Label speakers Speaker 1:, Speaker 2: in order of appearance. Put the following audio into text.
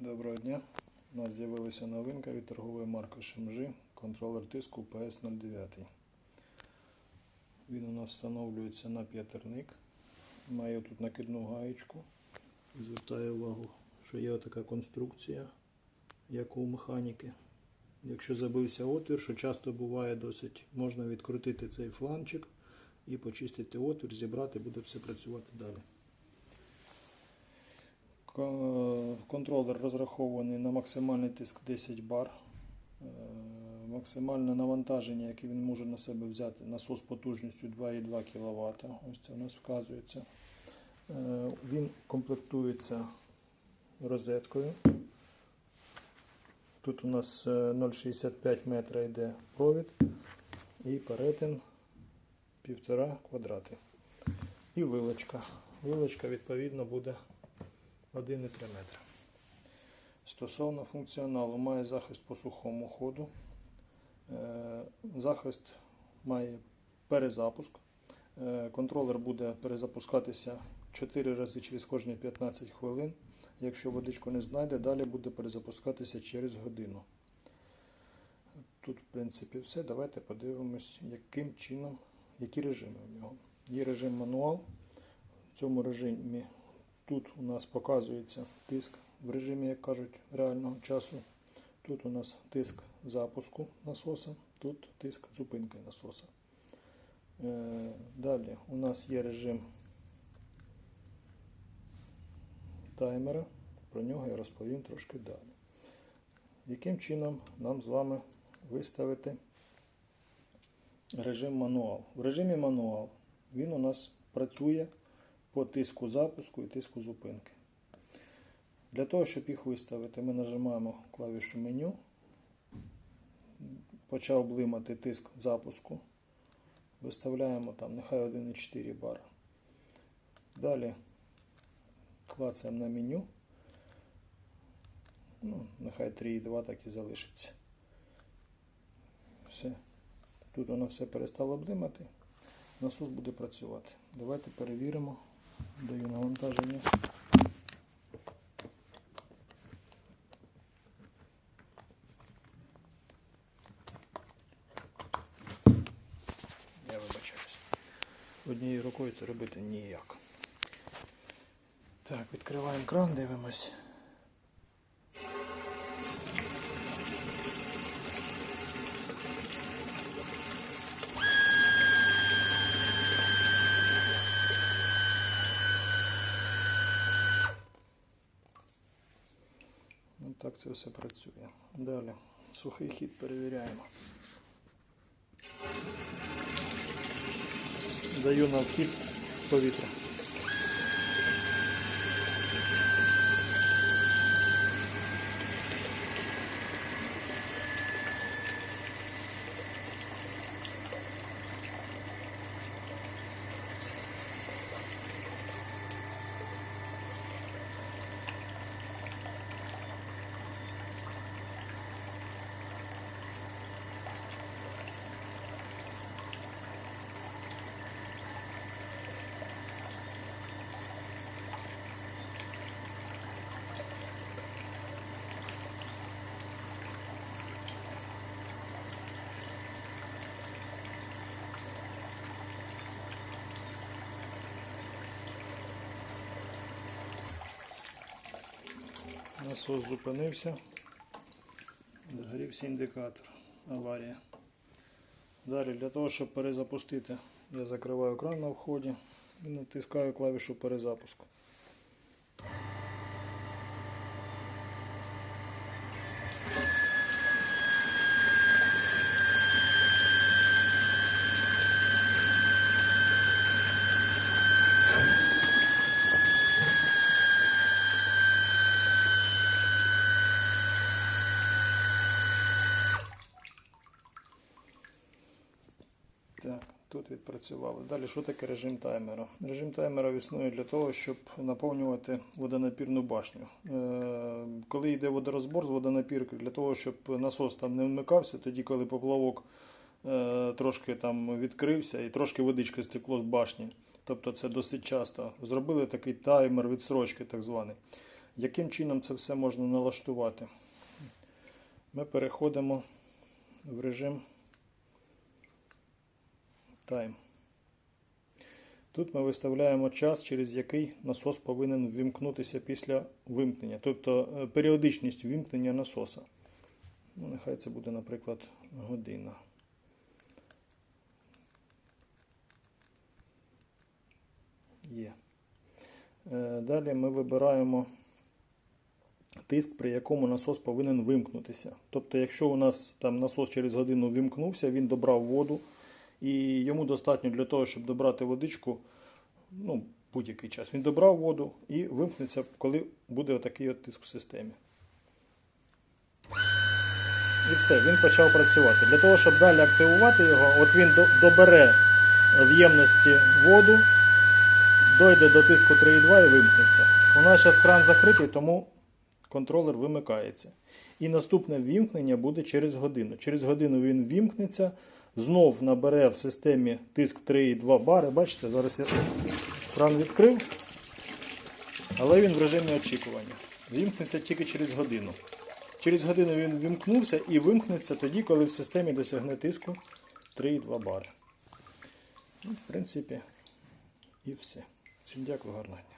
Speaker 1: Доброго дня. У нас з'явилася новинка від торгової марки ШМЖ, контролер тиску PS09. Він у нас встановлюється на п'ятерник. Має тут накидну гаєчку. Звертаю увагу, що є така конструкція, як у механіки. Якщо забився отвір, що часто буває досить, можна відкрутити цей фланчик і почистити отвір, зібрати, буде все працювати далі. Ко- Контролер розрахований на максимальний тиск 10 бар. Е, Максимальне навантаження, яке він може на себе взяти, насос потужністю 2,2 кВт. Ось це у нас вказується. Е, Він комплектується розеткою. Тут у нас е, 0,65 метра йде провід і перетин 1,5 квадрати. І вилочка. Вилочка відповідно буде 1,3 метра. Стосовно функціоналу, має захист по сухому ходу. Е, Захист має перезапуск. Е, Контролер буде перезапускатися 4 рази через кожні 15 хвилин. Якщо водичку не знайде, далі буде перезапускатися через годину. Тут, в принципі, все. Давайте подивимось, яким чином, які режими в нього. Є режим мануал. В цьому режимі Тут у нас показується тиск в режимі, як кажуть, реального часу. Тут у нас тиск запуску насоса, тут тиск зупинки насоса. Е, Далі у нас є режим таймера. Про нього я розповім трошки далі. Яким чином нам з вами виставити режим мануал? В режимі мануал він у нас працює по тиску запуску і тиску зупинки. Для того, щоб їх виставити, ми нажимаємо клавішу меню. Почав блимати тиск запуску. Виставляємо там нехай 1,4 бар. Далі клацаємо на меню. Ну, нехай 3,2 так і залишиться. Все. Тут воно все перестало блимати. Насос буде працювати. Давайте перевіримо. Даю навантаження. Я вибачаюсь. Однією рукою це робити ніяк. Так, відкриваємо кран, дивимось. Так це все працює. Далі. Сухий хід перевіряємо. Даю на вхід повітря. Насос зупинився. Загорівся індикатор. Аварія. Далі для того, щоб перезапустити, я закриваю кран на вході і натискаю клавішу перезапуску. Так, тут відпрацювали. Далі, що таке режим таймера? Режим таймера існує для того, щоб наповнювати водонапірну башню. Е, коли йде водорозбор з водонапірки, для того, щоб насос там не вмикався, тоді, коли поплавок е, трошки там відкрився і трошки водичка стекло з башні. Тобто це досить часто. Зробили такий таймер відсрочки, так званий. Яким чином це все можна налаштувати? Ми переходимо в режим Time. Тут ми виставляємо час, через який насос повинен ввімкнутися після вимкнення, тобто е, періодичність ввімкнення насоса. Ну, нехай це буде, наприклад, година. Є. Е, Далі ми вибираємо тиск, при якому насос повинен вимкнутися. Тобто, якщо у нас там насос через годину вимкнувся, він добрав воду, і йому достатньо для того, щоб добрати водичку ну, будь-який час. Він добрав воду і вимкнеться, коли буде отакий от тиск в системі. І все, він почав працювати. Для того, щоб далі активувати його, от він добере в ємності воду, дойде до тиску 3,2 і вимкнеться. У нас зараз кран закритий, тому контролер вимикається. І наступне ввімкнення буде через годину. Через годину він ввімкнеться, знов набере в системі тиск 3,2 бари. Бачите, зараз я кран відкрив, але він в режимі очікування. Вімкнеться тільки через годину. Через годину він вимкнувся і вимкнеться тоді, коли в системі досягне тиску 3,2 бари. Ну, в принципі, і все. Всім дякую, гарного дня.